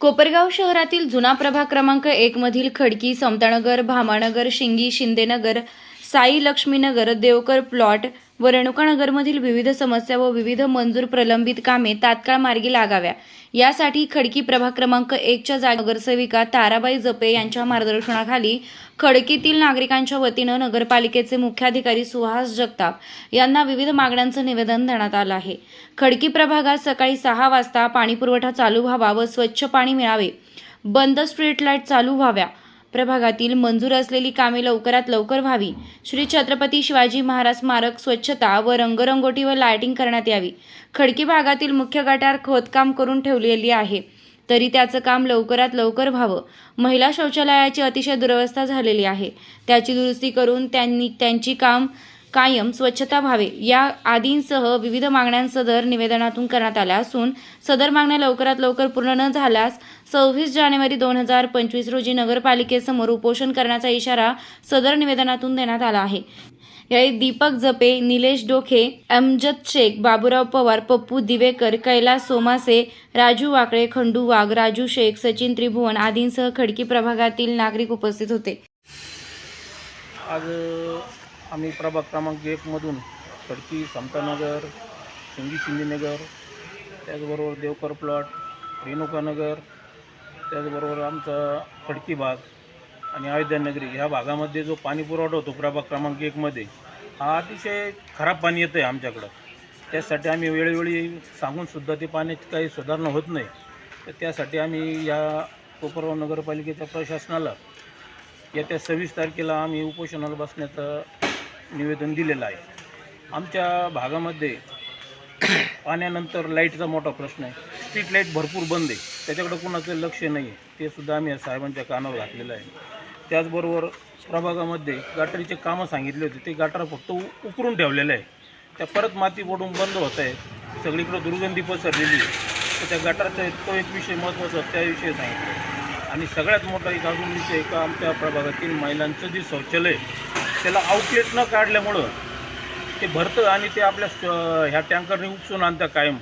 कोपरगाव शहरातील जुना प्रभाग क्रमांक एक मधील खडकी समतानगर भामानगर शिंगी शिंदेनगर साई लक्ष्मीनगर देवकर प्लॉट व रेणुकानगरमधील विविध समस्या व विविध मंजूर प्रलंबित कामे तात्काळ मार्गी लागाव्या. यासाठी खडकी प्रभाग क्रमांक एकच्या जागी नगरसेविका ताराबाई जपे यांच्या मार्गदर्शनाखाली खडकीतील नागरिकांच्या वतीनं नगरपालिकेचे मुख्याधिकारी सुहास जगताप यांना विविध मागण्यांचं निवेदन देण्यात आलं आहे. खडकी प्रभागात सकाळी सहा वाजता पाणीपुरवठा चालू व्हावा व स्वच्छ पाणी मिळावे. बंद स्ट्रीट लाइट चालू व्हाव्या. प्रभागातील मंजूर असलेली कामे लवकरात लवकर व्हावी. श्री छत्रपती शिवाजी महाराज स्मारक स्वच्छता व रंगरंगोटी व लायटिंग करण्यात यावी. खडकी भागातील मुख्य गटार खोदकाम करून ठेवलेली आहे. तरी त्याचं काम लवकरात लवकर व्हावं. महिला शौचालयाची अतिशय दुरवस्था झालेली आहे. त्याची दुरुस्ती करून त्यांनी त्यांची काम कायम स्वच्छता व्हावे. या आदींसह विविध मागण्या सदर निवेदनातून करण्यात आल्या असून सदर मागण्या लवकरात लवकर पूर्ण न झाल्यास सव्वीस जानेवारी दोन हजार पंचवीस रोजी नगरपालिकेसमोर उपोषण करण्याचा इशारा सदर निवेदनातून देण्यात आला आहे. यावेळी दीपक जपे निलेश डोखे अमजद शेख बाबूराव पवार पप्पू दिवेकर कैलास सोमासे राजू वाकळे खंडू वाघ राजू शेख सचिन त्रिभुवन आदींसह खडकी प्रभागातील नागरिक उपस्थित होते. आज आम्ही प्रभाग क्रमांक एकमधून खडकी समतानगर शिंगी शिंदेनगर त्याचबरोबर देवकर प्लॉट रेणुकानगर त्याचबरोबर आमचा खडकी भाग आणि अयोध्यानगरी. ह्या भागामध्ये जो पाणी पुरवठा होतो प्रभाग क्रमांक एकमध्ये हा अतिशय खराब पाणी येतं आहे आमच्याकडं. त्यासाठी आम्ही वेळोवेळी सांगूनसुद्धा ते पाण्याची काही सुधारणा होत नाही. तर त्यासाठी आम्ही या कोपरगाव नगरपालिकेच्या प्रशासनाला येत्या सव्वीस तारखेला आम्ही उपोषणाला बसण्याचं निवेदन दिलेलं आहे. आमच्या भागामध्ये पाण्यानंतर लाईटचा मोठा प्रश्न आहे. स्ट्रीट लाइट भरपूर बंद आहे. त्याच्याकडे कुणाचं लक्ष नाही आहे. ते सुद्धा आम्ही साहेबांच्या कानावर घातलेलं आहे. त्याचबरोबर प्रभागामध्ये गाटरीचे कामं सांगितले होते. ते गटार फक्त उकरून ठेवलेलं आहे. त्या परत माती पडून बंद होत आहे. सगळीकडं दुर्गंधी पसरलेली आहे. तर त्या गटारचा तो एक विषय महत्त्वाचा त्याविषयी सांगितलं आणि सगळ्यात मोठा एक अजून विषय का? आमच्या प्रभागातील महिलांचं जे शौचालय त्याला आउटलेट न काढल्यामुळं ते भरतं आणि ते आपल्या ह्या टँकरने उपसून आणतं कायम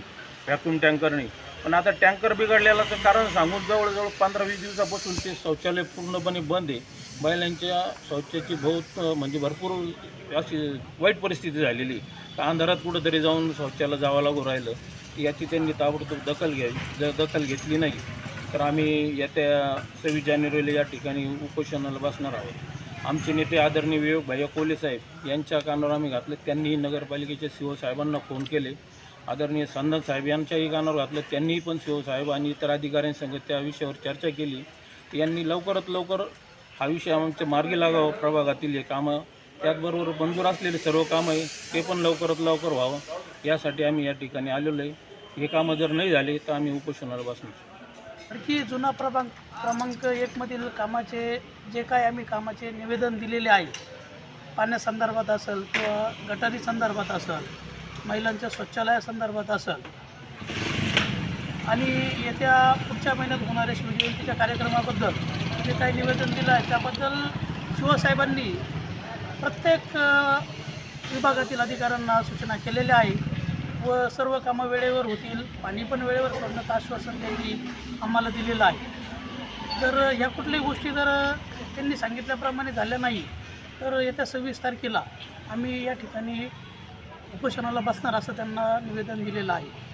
व्हॅक्युम टँकरने. पण आता टँकर बिघडलेलं तर कारण सांगून जवळजवळ पंधरा वीस दिवसापासून ते शौचालय पूर्णपणे बंद आहे. बैलांच्या शौचाची बहुत म्हणजे भरपूर अशी वाईट परिस्थिती झालेली आहे. का अंधारात कुठंतरी जाऊन शौचाला जावं लागू राहिलं. याची त्यांनी ताबडतोब दखल घ्यावी जर दखल घेतली नाही. तर आम्ही येत्या सव्वीस जानेवारीला या ठिकाणी उपोषणाला बसणार आहोत. आमचे नेते आदरणीय विवेक भैया कोले साहेब यांच्या कानावर आम्ही घातले. त्यांनीही नगरपालिकेच्या सी ओ साहेबांना फोन केले. आदरणीय संदन साहेब यांच्याही कानावर घातलं. त्यांनीही पण सी ओ साहेब आणि इतर अधिकाऱ्यांसंग त्या विषयावर चर्चा केली. यांनी लवकरात लवकर हा विषय आमच्या मार्गी लागावं प्रभागातील हे कामं. त्याचबरोबर मंजूर असलेले सर्व कामं आहे ते पण लवकरात लवकर व्हावं. यासाठी आम्ही या ठिकाणी आलेलो आहे. हे कामं जर नाही झाले तर आम्ही उपोषणाला बसणार. की जुना प्रभाग क्रमांक एकमधील कामाचे जे काय आम्ही कामाचे निवेदन दिलेले आहे पाण्यासंदर्भात असेल किंवा गटारी संदर्भात असेल महिलांच्या शौचालयासंदर्भात असेल आणि येत्या पुढच्या महिन्यात होणाऱ्या शिवजयंतीच्या कार्यक्रमाबद्दल जे काही निवेदन दिलं आहे त्याबद्दल शिवसाहेबांनी प्रत्येक विभागातील अधिकाऱ्यांना सूचना केलेल्या आहे व सर्व कामं वेळेवर होतील पाणी पण वेळेवर सोडण्याचं आश्वासन त्यांनी आम्हाला दिलेलं आहे. तर ह्या कुठल्याही गोष्टी जर त्यांनी सांगितल्याप्रमाणे झाल्या नाही तर येत्या सव्वीस तारखेला आम्ही या ठिकाणी उपोषणाला बसणार असं त्यांना निवेदन दिलेलं आहे.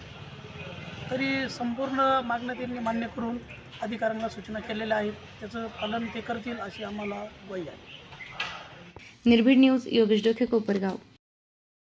तरी संपूर्ण मागण्या त्यांनी मान्य करून अधिकाऱ्यांना सूचना केलेल्या आहेत. त्याचं पालन ते करतील अशी आम्हाला वय आहे. निर्भीड न्यूज योगेश डोके कोपरगाव.